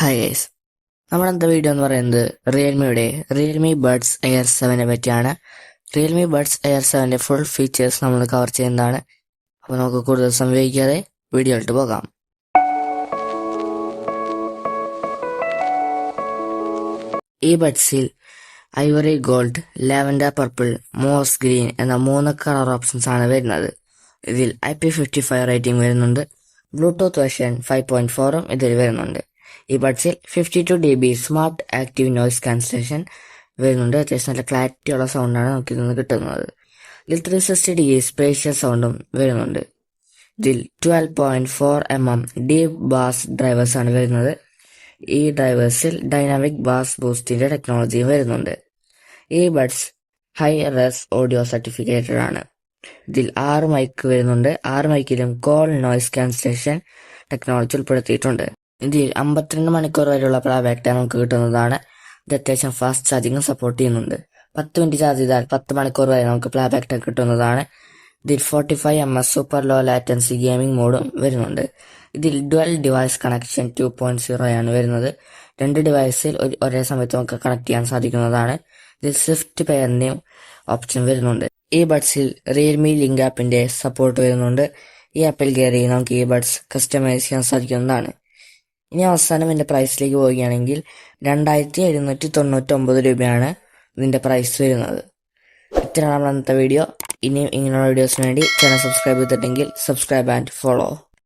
Hi guys നമ്മുടെ ഇന്നത്തെ video എന്ന് പറയുന്നത്? റിയൽമിയുടെ റിയൽമി ബഡ്സ് എയർ സെവനെ പറ്റിയാണ്. റിയൽമി ബഡ്സ് എയർ സെവന്റെ ഫുൾ ഫീച്ചേഴ്സ് നമ്മൾ കവർ ചെയ്യുന്നതാണ്. അപ്പോൾ നമുക്ക് കൂടുതൽ സംഭവിക്കാതെ വീഡിയോയിലോട്ട് പോകാം. ഈ ബഡ്സിൽ ivory gold lavender purple moss green എന്ന മൂന്ന് കളർ ഓപ്ഷൻസ് ആണ് വരുന്നത്. ഇതിൽ I P fifty five rating വരുന്നുണ്ട് ബ്ലൂടൂത്ത് വേർഷൻ ഫൈവ് പോയിന്റ് ഫോറും ഇതിൽ വരുന്നുണ്ട്. ഈ fifty two D B smart active noise cancellation വരുന്നുണ്ട്. അത്യാവശ്യം നല്ല ക്ലാരിറ്റി ഉള്ള സൗണ്ടാണ് നമുക്ക് ഇതിൽ നിന്ന് കിട്ടുന്നത്. ഇതിൽ ത്രീ സിക്സ്റ്റി ഡിഗ്രി സ്പേഷ്യൽ സൗണ്ടും വരുന്നുണ്ട്. ഇതിൽ twelve point four M M deep bass drivers ആണ് വരുന്നത്. ഈ ഡ്രൈവേഴ്സിൽ ഡൈനാമിക് ബാസ് ബൂസ്റ്റിന്റെ ടെക്നോളജിയും വരുന്നുണ്ട്. ഈ buds high res audio certificated ആണ്. ഇതിൽ ആറ് മൈക്ക് വരുന്നുണ്ട്. ആറ് മൈക്കിലും കോൾ നോയ്സ് ക്യാൻസലേഷൻ ടെക്നോളജി ഉൾപ്പെടുത്തിയിട്ടുണ്ട്. ഇതിൽ അമ്പത്തിരണ്ട് മണിക്കൂർ വരെയുള്ള പ്ലേബാക്ക് ടൈം നമുക്ക് കിട്ടുന്നതാണ്. ഇത് അത്യാവശ്യം ഫാസ്റ്റ് ചാർജിങ്ങും സപ്പോർട്ട് ചെയ്യുന്നുണ്ട്. പത്ത് മിനിറ്റ് ചാർജ് ചെയ്താൽ പത്ത് മണിക്കൂർ വരെ നമുക്ക് പ്ലാബാക്ക് ടൈം കിട്ടുന്നതാണ്. ഇതിൽ forty five M S super low latency gaming മോഡും വരുന്നുണ്ട്. ഇതിൽ dual device connection two point zero ആണ് വരുന്നത്. രണ്ട് ഡിവൈസിൽ ഒരു- ഒരേ സമയത്ത് നമുക്ക് കണക്ട് ചെയ്യാൻ സാധിക്കുന്നതാണ്. ഇതിൽ സ്വിഫ്റ്റ് പെയറിന്റെയും ഓപ്ഷൻ വരുന്നുണ്ട്. ഈ ബഡ്സിൽ റിയൽമി ലിങ്ക് ആപ്പിന്റെ സപ്പോർട്ട് വരുന്നുണ്ട്. ഈ ആപ്പിൽ കയറി നമുക്ക് ഈ ബഡ്സ് കസ്റ്റമൈസ് ചെയ്യാൻ സാധിക്കുന്നതാണ്. ഇനി അവസാനം ഇതിന്റെ പ്രൈസിലേക്ക് പോവുകയാണെങ്കിൽ രണ്ടായിരത്തി എഴുന്നൂറ്റി തൊണ്ണൂറ്റി ഒമ്പത് രൂപയാണ് ഇതിന്റെ പ്രൈസ് വരുന്നത്. ഇത്രയാണ് നമ്മുടെ അന്നത്തെ വീഡിയോ ഇനിയും ഇങ്ങനെയുള്ള വീഡിയോസിന് വേണ്ടി ചാനൽ സബ്സ്ക്രൈബ് ചെയ്തിട്ടുണ്ടെങ്കിൽ സബ്സ്ക്രൈബ് ആൻഡ് ഫോളോ